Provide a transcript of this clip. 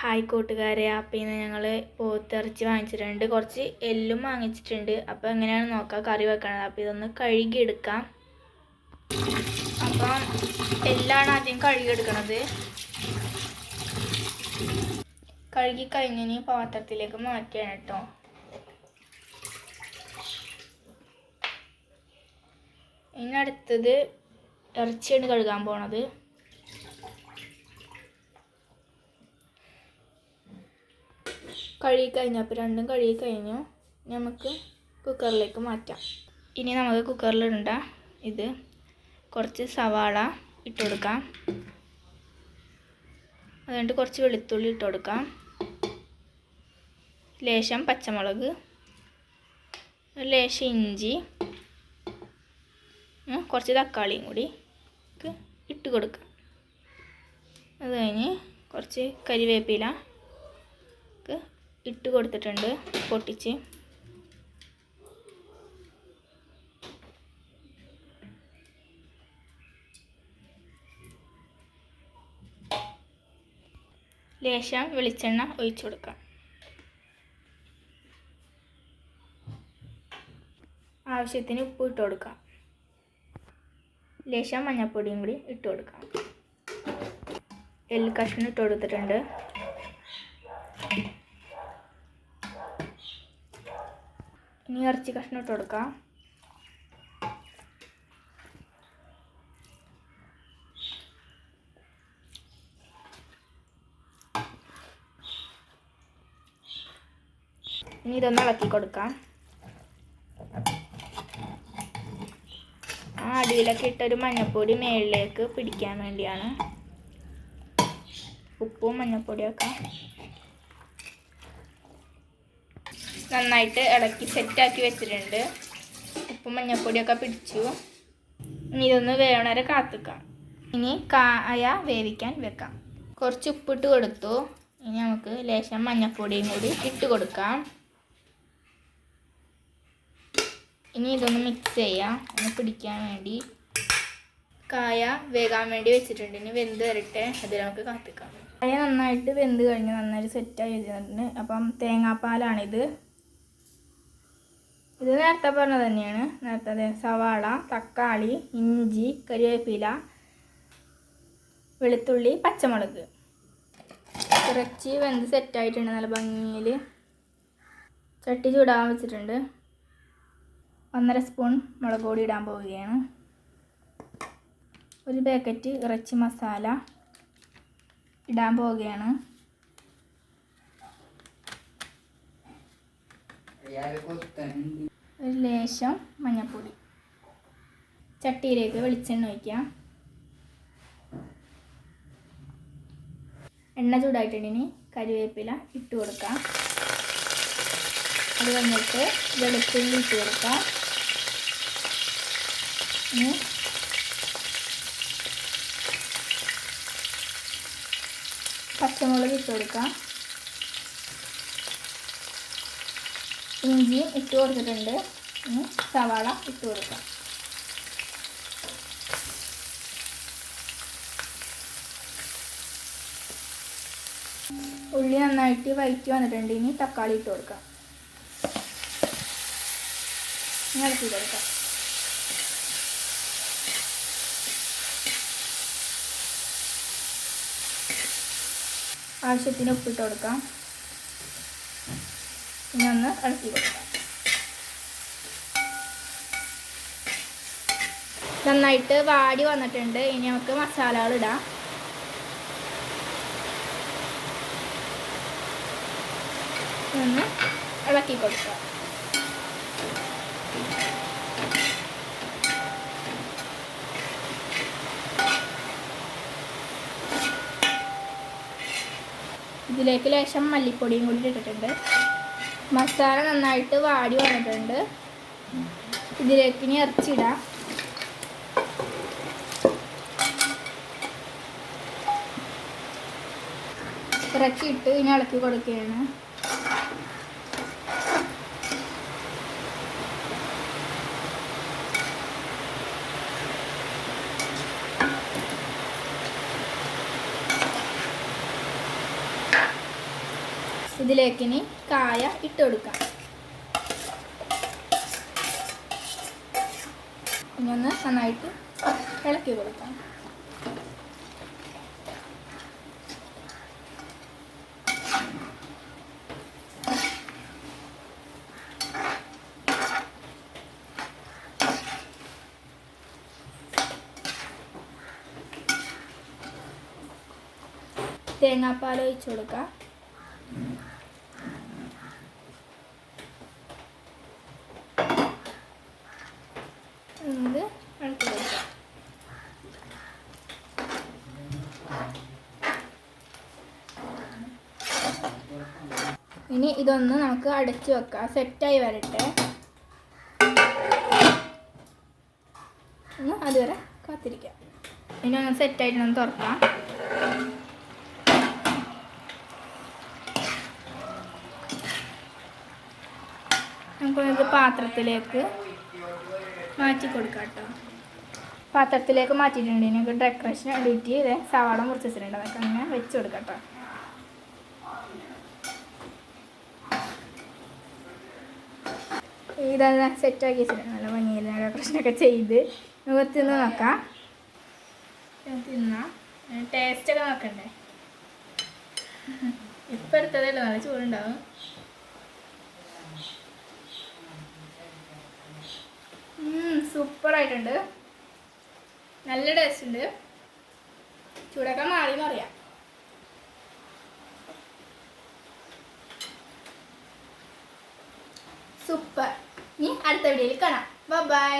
Hi കൂട്ടുകാരെ അപ്പം ഇന്ന് ഞങ്ങൾ പോത്തിറച്ചി വാങ്ങിച്ചിട്ടുണ്ട്. കുറച്ച് എല്ലും വാങ്ങിച്ചിട്ടുണ്ട്. അപ്പോൾ എങ്ങനെയാണ് നോക്കാം കറി വെക്കണത്? അപ്പോൾ ഇതൊന്ന് കഴുകിയെടുക്കാം. അപ്പം എല്ലാണ് ആദ്യം കഴുകിയെടുക്കണത്. കഴുകി കഴിഞ്ഞിനി പാത്രത്തിലേക്ക് മാറ്റിയാണ് കേട്ടോ. ഇനി അടുത്തത് ഇറച്ചിയാണ് കഴുകാൻ പോണത്. കഴുകി കഴിഞ്ഞു അപ്പോൾ രണ്ടും കഴുകി കഴിഞ്ഞു നമുക്ക് കുക്കറിലേക്ക് മാറ്റാം. ഇനി നമുക്ക് കുക്കറിലിടണ്ട ഇത് കുറച്ച് സവാള ഇട്ട് കൊടുക്കാം. അതുകൊണ്ട് കുറച്ച് വെളുത്തുള്ളി ഇട്ട് കൊടുക്കാം. ലേശം പച്ചമുളക്. ലേശം ഇഞ്ചി. കുറച്ച് തക്കാളിയും കൂടി ഇട്ട് കൊടുക്കാം. അത് കഴിഞ്ഞ് കുറച്ച് കരിവേപ്പില. ഇട്ട് കൊടുത്തിട്ടുണ്ട് പൊട്ടിച്ച്. ലേശം വെളിച്ചെണ്ണ ഒഴിച്ചു കൊടുക്കാം. ആവശ്യത്തിന് ഉപ്പ് ഇട്ട് കൊടുക്കാം. ലേശം മഞ്ഞൾപ്പൊടിയും കൂടി ഇട്ട് കൊടുക്കാം. എല്ല് കഷ്ണം ഇട്ട് കൊടുത്തിട്ടുണ്ട്. ഇനി ഇറച്ചി കഷ്ണം ഇട്ട് കൊടുക്കാം. ഇനി ഇതൊന്ന് ഇളക്കി കൊടുക്കാം. ആ അടിയിലൊക്കെ ഇട്ടൊരു മഞ്ഞപ്പൊടി മേളിലേക്ക് പിടിക്കാൻ വേണ്ടിയാണ്. ഉപ്പും മഞ്ഞപ്പൊടിയൊക്കെ നന്നായിട്ട് ഇളക്കി സെറ്റാക്കി വെച്ചിട്ടുണ്ട്. ഉപ്പും മഞ്ഞപ്പൊടിയൊക്കെ പിടിച്ചു. ഇനി ഇതൊന്ന് വേവണവരെ കാത്തുക്കാം. ഇനി കായ വേവിക്കാൻ വെക്കാം. കുറച്ച് ഉപ്പിട്ട് കൊടുത്തു. ഇനി നമുക്ക് ലേശം മഞ്ഞപ്പൊടിയും കൂടി ഇട്ട് കൊടുക്കാം. ഇനി ഇതൊന്ന് മിക്സ് ചെയ്യാം. ഒന്ന് പിടിക്കാൻ വേണ്ടി. കായ വേകാൻ വേണ്ടി വെച്ചിട്ടുണ്ട്. ഇനി വെന്ത് വരട്ടെ. അത് നമുക്ക് കാത്തിക്കാം. കായ നന്നായിട്ട് വെന്ത് കഴിഞ്ഞ് നന്നായിട്ട് സെറ്റായി വെച്ചിട്ടുണ്ട്. അപ്പം തേങ്ങാപ്പാലാണിത്. ഇത് നേരത്തെ പറഞ്ഞത് തന്നെയാണ്. നേരത്തെ സവാള തക്കാളി ഇഞ്ചി കരിവേപ്പില വെളുത്തുള്ളി പച്ചമുളക്. ഇറച്ചി വെന്ത് സെറ്റായിട്ടുണ്ട് നല്ല ഭംഗിയിൽ ചട്ടി ചൂടാൻ വെച്ചിട്ടുണ്ട്. ഒന്നര സ്പൂൺ മുളക് പൊടി ഇടാൻ പോവുകയാണ്. ഒരു പാക്കറ്റ് ഇറച്ചി മസാല ഇടാൻ പോവുകയാണ്. ഒരു ലേശം മഞ്ഞൾപ്പൊടി. ചട്ടിയിലേക്ക് വെളിച്ചെണ്ണ ഒഴിക്കാം എണ്ണ ചൂടായിട്ടുണ്ടെങ്കിൽ കരിവേപ്പില ഇട്ട് കൊടുക്കാം അത് കഴിഞ്ഞിട്ട് വെളുത്തുള്ളി ഇട്ട് കൊടുക്കാം ഇനി പച്ചമുളക് ഇട്ട് കൊടുക്കാം ഇഞ്ചിയും ഇട്ട് കൊടുത്തിട്ടുണ്ട്. സവാള ഇട്ട് കൊടുക്കാം. ഉള്ളി നന്നായിട്ട് വഴറ്റി വന്നിട്ടുണ്ട്. ഇനി തക്കാളി ഇട്ട് കൊടുക്കാം. ഇളക്കി കൊടുക്കാം. ആവശ്യത്തിന് ഉപ്പിട്ട് കൊടുക്കാം. ഇനി ഒന്ന് ഇളക്കി കൊടുക്കാം. നന്നായിട്ട് വാടി വന്നിട്ടുണ്ട്. ഇനി നമുക്ക് മസാലകൾ ഇടാം. ഒന്ന് ഇളക്കി കൊടുക്കുക ഇതിലേക്ക് ലേശം മല്ലിപ്പൊടിയും കൂടി ഇട്ടിട്ടുണ്ട്. മസാല നന്നായിട്ട് വാടി വന്നിട്ടുണ്ട്. ഇതിലേക്ക് ഇനി ഇറച്ചിടാം. ഇറച്ചി ഇട്ട് ഇനി ഇളക്കി കൊടുക്കുകയാണ്. ഇതിലേക്ക് ഇനി കായ ഇട്ട് കൊടുക്കാം. ഇനി ഒന്ന് നന്നായിട്ട് ഇളക്കി കൊടുക്കാം. തേങ്ങാപ്പാൽ ഒഴിച്ച് കൊടുക്കാം ഇത് ഇളക്കി കൊടുക്കാം ഇനി ഇതൊന്ന് നമുക്ക് അടച്ചു വെക്കാം. സെറ്റായി വരട്ടെ. അതുവരെ കാത്തിരിക്കാം. ഇനി ഒന്ന് സെറ്റായിട്ട് ഒന്ന് തുറക്കാം. നമുക്കിത് പാത്രത്തിലേക്ക് മാറ്റി കൊടുക്കാം കേട്ടോ. പാത്രത്തിലേക്ക് മാറ്റിയിട്ടുണ്ട്. നമുക്ക് ഡെക്കറേഷൻ വേണ്ടിയിട്ട് ഇത് സവാള മുറിച്ച് വെച്ചിട്ടുണ്ട് അതൊക്കെ അങ്ങനെ വെച്ച് കൊടുക്കാം കേട്ടോ. ഇതാ സെറ്റാക്കി വെച്ചിട്ടുണ്ട്. നല്ല ഭംഗിയിൽ ഡെക്കറേഷനൊക്കെ ചെയ്ത്. നമുക്ക് തിന്ന് നോക്കാം. തിന്ന. ടേസ്റ്റൊക്കെ നോക്കണ്ടേ? ഇപ്പം നല്ല ചൂടുണ്ടാവും. സൂപ്പറായിട്ടുണ്ട്. നല്ല ടേസ്റ്റ് ഉണ്ട്. ചൂടൊക്കെ മാറിയെന്ന് അറിയാം. സൂപ്പർ. ഇനി അടുത്ത വീഡിയോയിൽ കാണാം. ബൈ